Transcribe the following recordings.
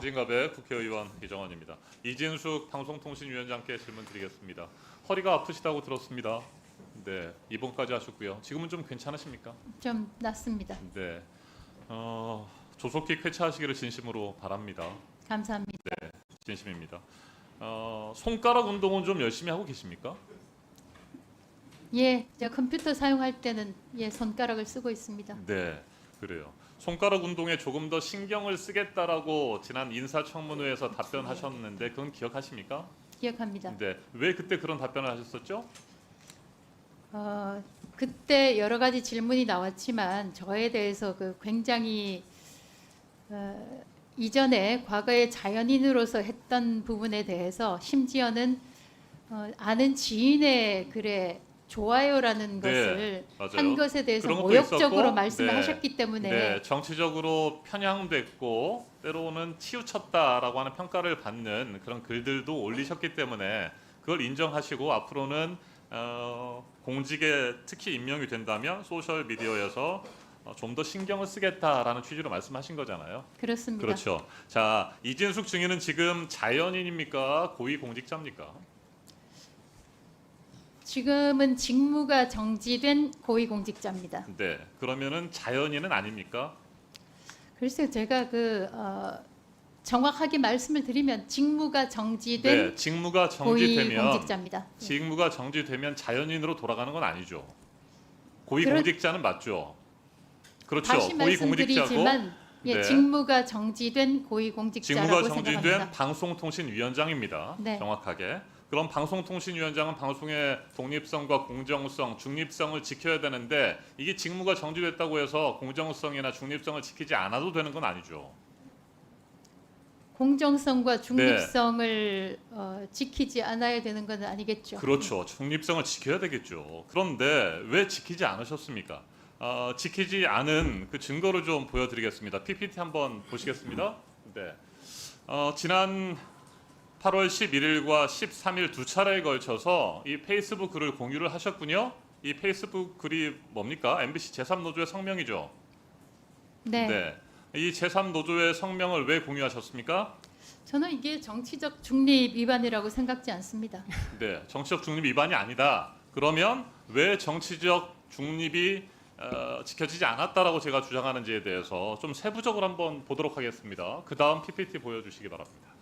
진갑의 국회의원 이정원입니다. 이진숙 방송통신위원장께 질문 드리겠습니다. 허리가 아프시다고 들었습니다. 네, 입원까지 하셨고요. 지금은 좀 괜찮으십니까? 좀 낫습니다. 네, 어, 조속히 쾌차하시기를 진심으로 바랍니다. 감사합니다. 진심입니다. 어, 손가락 운동은 좀 열심히 하고 계십니까? 예, 저 컴퓨터 사용할 때는 예 손가락을 쓰고 있습니다. 네, 그래요. 손가락 운동에 조금 더 신경을 쓰겠다라고 지난 인사청문회에서 답변하셨는데 그건 기억하십니까? 기억합니다. 네, 왜 그때 그런 답변을 하셨었죠? 어, 그때 여러 가지 질문이 나왔지만 저에 대해서 그 굉장히 어, 이전에 과거에 자연인으로서 했던 부분에 대해서 심지어는 어, 아는 지인의 글에 좋아요라는 네, 것을 맞아요. 한 것에 대해서 그런 것도 모욕적으로 있었고, 말씀을 네. 하셨기 때문에 네, 정치적으로 편향됐고 때로는 치우쳤다라고 하는 평가를 받는 그런 글들도 올리셨기 때문에 그걸 인정하시고 앞으로는 어, 공직에 특히 임명이 된다면 소셜 미디어에서 어, 좀더 신경을 쓰겠다라는 취지로 말씀하신 거잖아요. 그렇습니다. 그렇죠. 자 이진숙 증인은 지금 자연인입니까 고위 공직자입니까? 지금은 직무가 정지된 고위공직자입니다. 네. 그러면은 자연인은 아닙니까? 글쎄요, 제가 그 어, 정확하게 말씀을 드리면 직무가 정지된 네. 직무가 정지되면 고위공직자입니다. 예. 직무가 정지되면 자연인으로 돌아가는 건 아니죠. 고위 그렇- 공직자는 맞죠. 그렇죠. 다시 고위 공직자고 말씀드리지만 예, 네. 직무가 정지된 고위공직자라고 직무가 정지된 생각합니다. 방송통신위원장입니다. 네. 정확하게. 그럼 방송통신위원장은 방송의 독립성과 공정성, 중립성을 지켜야 되는데 이게 직무가 정지됐다고 해서 공정성이나 중립성을 지키지 않아도 되는 건 아니죠. 공정성과 중립성을 어, 지키지 않아야 되는 건 아니겠죠. 그렇죠. 중립성을 지켜야 되겠죠. 그런데 왜 지키지 않으셨습니까? 어, 지키지 않은 그 증거를 좀 보여드리겠습니다. PPT 한번 보시겠습니다. 네. 어, 지난 8월 11일과 13일 두 차례에 걸쳐서 이 페이스북 글을 공유를 하셨군요. 이 페이스북 글이 뭡니까? MBC 제3노조의 성명이죠. 네. 이 제3노조의 성명을 왜 공유하셨습니까? 저는 이게 정치적 중립 위반이라고 생각지 않습니다. 네, 정치적 중립 위반이 아니다. 그러면 왜 정치적 중립이 어, 지켜지지 않았다라고 제가 주장하는지에 대해서 좀 세부적으로 한번 보도록 하겠습니다. 그 다음 PPT 보여주시기 바랍니다.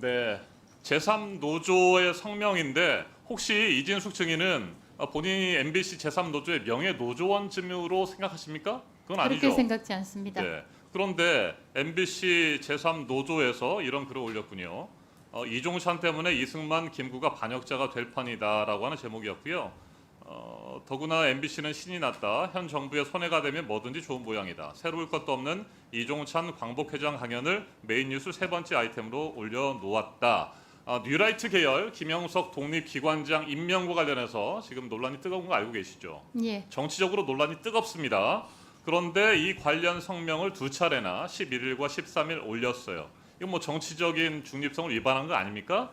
네, 제3노조의 성명인데 혹시 이진숙 증인은 어, 본인이 MBC 제3노조의 명예 노조원쯤으로 생각하십니까? 그건 그렇게 아니죠. 생각지 않습니다. 네. 그런데 MBC 제3노조에서 이런 글을 올렸군요. 어, 이종찬 때문에 이승만, 김구가 반역자가 될 판이다라고 하는 제목이었고요. 어, 더구나 MBC는 신이 났다. 현 정부의 손해가 되면 뭐든지 좋은 모양이다. 새로울 것도 없는 이종찬 광복회장 강연을 메인 뉴스 세 번째 아이템으로 올려놓았다. 아, 뉴라이트 계열 김영석 독립기관장 임명과 관련해서 지금 논란이 뜨거운 거 알고 계시죠? 예. 정치적으로 논란이 뜨겁습니다. 그런데 이 관련 성명을 두 차례나 11일과 13일 올렸어요. 이건 뭐 정치적인 중립성을 위반한 거 아닙니까?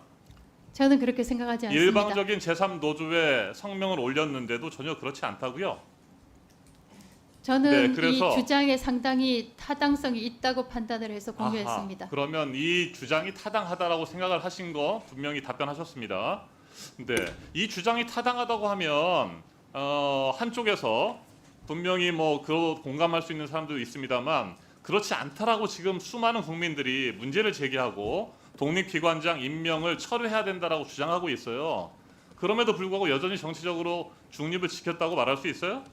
저는 그렇게 생각하지 않습니다. 일방적인 제3 노조의 성명을 올렸는데도 전혀 그렇지 않다고요. 저는 네, 그래서- 이 주장에 상당히 타당성이 있다고 판단을 해서 공유했습니다. 아하, 그러면 이 주장이 타당하다라고 생각을 하신 거 분명히 답변하셨습니다. 네, 이 주장이 타당하다고 하면 어, 한쪽에서 분명히 뭐 그 공감할 수 있는 사람도 있습니다만 그렇지 않다라고 지금 수많은 국민들이 문제를 제기하고 독립기관장 임명을 철회해야 된다라고 주장하고 있어요. 그럼에도 불구하고 여전히 정치적으로 중립을 지켰다고 말할 수 있어요?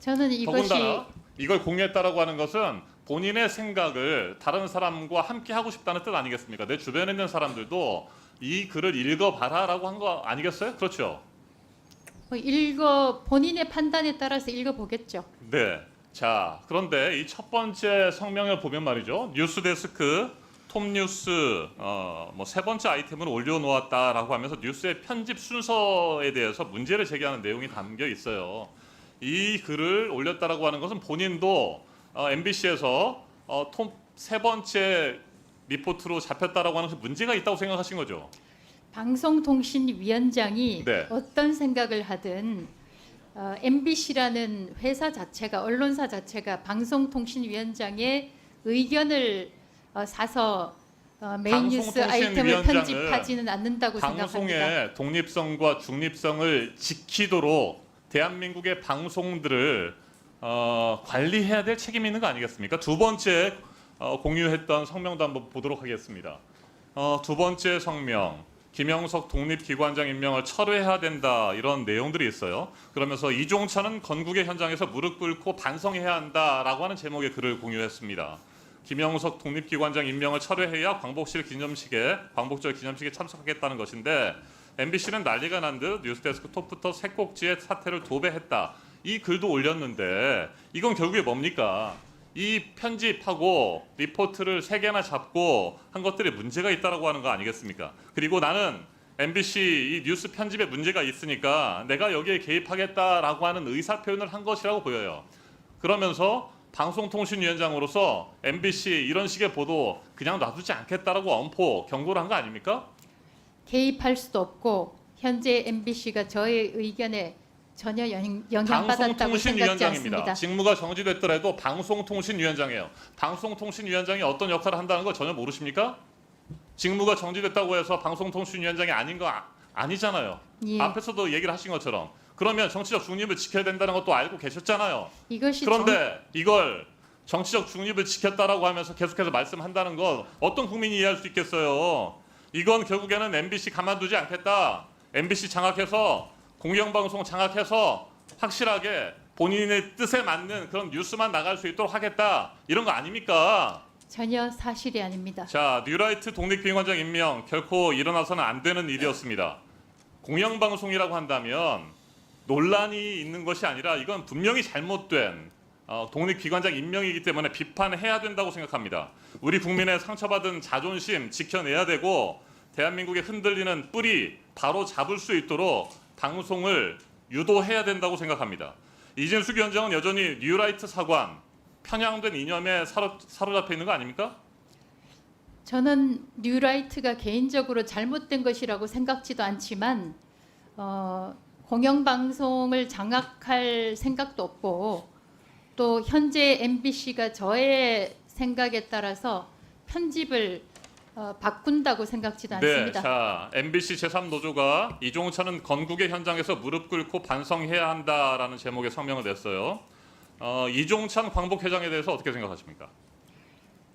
저는 이것이 더군다나 이걸 공유했다라고 하는 것은 본인의 생각을 다른 사람과 함께 하고 싶다는 뜻 아니겠습니까? 내 주변에 있는 사람들도 이 글을 읽어봐라라고 한 거 아니겠어요? 그렇죠. 뭐 읽어 본인의 판단에 따라서 읽어보겠죠. 네. 자, 그런데 이 첫 번째 성명을 보면 말이죠. 뉴스데스크 톱뉴스 어, 뭐 세 번째 아이템을 올려놓았다라고 하면서 뉴스의 편집 순서에 대해서 문제를 제기하는 내용이 담겨 있어요. 이 글을 올렸다라고 하는 것은 본인도 어, MBC에서 어, 톱세 번째 리포트로 잡혔다라고 하는 것은 문제가 있다고 생각하신 거죠. 방송통신위원장이 네. 어떤 생각을 하든 어, MBC라는 회사 자체가 언론사 자체가 방송통신위원장의 의견을 어, 사서 어, 메인 뉴스 아이템을 편집하지는 않는다고 생각합니다. 방송의 독립성과 중립성을 지키도록 대한민국의 방송들을 어, 관리해야 될 책임이 있는 거 아니겠습니까? 두 번째 어, 공유했던 성명도 한번 보도록 하겠습니다. 어, 두 번째 성명 김영석 독립기관장 임명을 철회해야 된다 이런 내용들이 있어요. 그러면서 이종찬은 건국의 현장에서 무릎 꿇고 반성해야 한다라고 하는 제목의 글을 공유했습니다. 김영석 독립기관장 임명을 철회해야 광복실 기념식에 광복절 기념식에 참석하겠다는 것인데 MBC는 난리가 난 듯 뉴스데스크 톱부터 새 꼭지에 사태를 도배했다. 이 글도 올렸는데 이건 결국에 뭡니까? 이 편집하고 리포트를 세 개나 잡고 한 것들에 문제가 있다라고 하는 거 아니겠습니까? 그리고 나는 MBC 이 뉴스 편집에 문제가 있으니까 내가 여기에 개입하겠다라고 하는 의사 표현을 한 것이라고 보여요. 그러면서 방송통신위원장으로서 MBC 이런 식의 보도 그냥 놔두지 않겠다라고 엄포 경고를 한 거 아닙니까? 개입할 수도 없고 현재 MBC가 저의 의견에 전혀 영- 영향받았다고 생각지 방송통신위원장입니다. 않습니다. 직무가 정지됐더라도 방송통신위원장이에요. 방송통신위원장이 어떤 역할을 한다는 걸 전혀 모르십니까? 직무가 정지됐다고 해서 방송통신위원장이 아닌 거 아, 아니잖아요. 예, 앞에서도 얘기를 하신 것처럼 그러면 정치적 중립을 지켜야 된다는 것도 알고 계셨잖아요. 이것이 정- 그런데 이걸 정치적 중립을 지켰다라고 하면서 계속해서 말씀한다는 건 어떤 국민이 이해할 수 있겠어요? 이건 결국에는 MBC 가만두지 않겠다. MBC 장악해서 공영방송 장악해서 확실하게 본인의 뜻에 맞는 그런 뉴스만 나갈 수 있도록 하겠다. 이런 거 아닙니까? 전혀 사실이 아닙니다. 자, 뉴라이트 독립기관장 임명 결코 일어나서는 안 되는 일이었습니다. 공영방송이라고 한다면 논란이 있는 것이 아니라 이건 분명히 잘못된 어, 독립기관장 임명이기 때문에 비판해야 된다고 생각합니다. 우리 국민의 상처받은 자존심 지켜내야 되고 대한민국의 흔들리는 뿌리 바로 잡을 수 있도록 방송을 유도해야 된다고 생각합니다. 이진숙 위원장은 여전히 뉴라이트 사관 편향된 이념에 사로, 사로잡혀 있는 거 아닙니까? 저는 뉴라이트가 개인적으로 잘못된 것이라고 생각지도 않지만 어, 공영방송을 장악할 생각도 없고 또 현재 MBC가 저의 생각에 따라서 편집을 어, 바꾼다고 생각지도 네, 않습니다. 자 MBC 제3노조가 이종찬은 건국의 현장에서 무릎 꿇고 반성해야 한다라는 제목의 성명을 냈어요. 어, 이종찬 광복 회장에 대해서 어떻게 생각하십니까?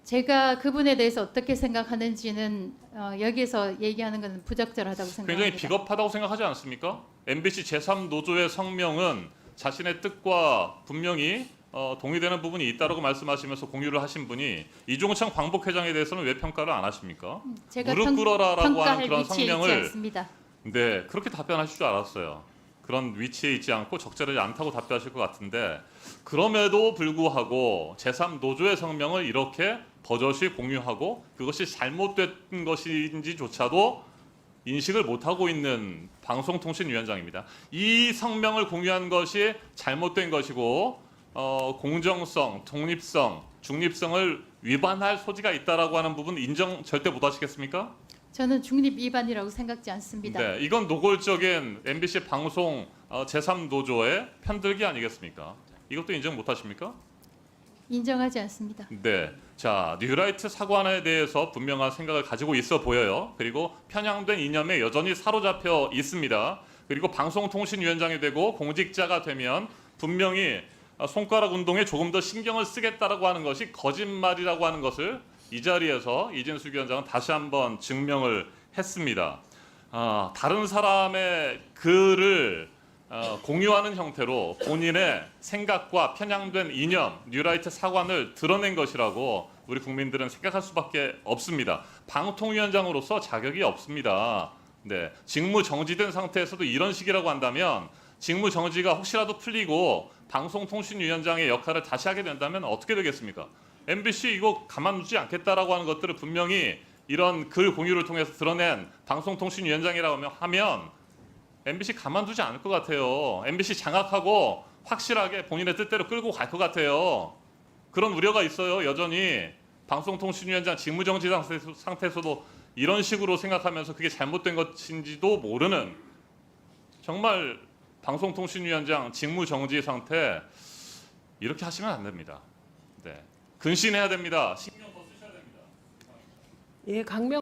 제가 그분에 대해서 어떻게 생각하는지는 어, 여기서 얘기하는 것은 부적절하다고 생각합니다. 굉장히 비겁하다고 생각하지 않습니까? MBC 제3노조의 성명은 자신의 뜻과 분명히 어, 동의되는 부분이 있다라고 말씀하시면서 공유를 하신 분이 이종찬 광복 회장에 대해서는 왜 평가를 안 하십니까? 제가 무릎 평- 꿇어라라고 하는 그런 성명을. 네, 그렇게 답변하실 줄 알았어요. 그런 위치에 있지 않고 적절하지 않다고 답변하실 것 같은데 그럼에도 불구하고 제3노조의 성명을 이렇게 버젓이 공유하고 그것이 잘못된 것인지조차도 인식을 못하고 있는 방송통신위원장입니다. 이 성명을 공유한 것이 잘못된 것이고 어, 공정성, 독립성, 중립성을 위반할 소지가 있다라고 하는 부분 인정 절대 못 하시겠습니까? 저는 중립 위반이라고 생각지 않습니다. 네, 이건 노골적인 MBC 방송 어, 제3 노조의 편들기 아니겠습니까? 이것도 인정 못 하십니까? 인정하지 않습니다. 네, 자 뉴라이트 사관에 대해서 분명한 생각을 가지고 있어 보여요. 그리고 편향된 이념에 여전히 사로잡혀 있습니다. 그리고 방송통신위원장이 되고 공직자가 되면 분명히 어, 손가락 운동에 조금 더 신경을 쓰겠다라고 하는 것이 거짓말이라고 하는 것을 이 자리에서 이진수 위원장은 다시 한번 증명을 했습니다. 아, 다른 사람의 글을 어, 공유하는 형태로 본인의 생각과 편향된 이념, 뉴라이트 사관을 드러낸 것이라고 우리 국민들은 생각할 수밖에 없습니다. 방통위원장으로서 자격이 없습니다. 네, 직무 정지된 상태에서도 이런 식이라고 한다면 직무 정지가 혹시라도 풀리고 방송통신위원장의 역할을 다시 하게 된다면 어떻게 되겠습니까? MBC 이거 가만두지 않겠다라고 하는 것들을 분명히 이런 글 공유를 통해서 드러낸 방송통신위원장이라고 하면 MBC 가만두지 않을 것 같아요. MBC 장악하고 확실하게 본인의 뜻대로 끌고 갈 것 같아요. 그런 우려가 있어요. 여전히 방송통신위원장 직무정지 상태- 상태에서도 이런 식으로 생각하면서 그게 잘못된 것인지도 모르는 정말 방송통신위원장 직무정지 상태 이렇게 하시면 안 됩니다. 네. 근신해야 됩니다. 신경 더 쓰셔야 됩니다. 예, 강명.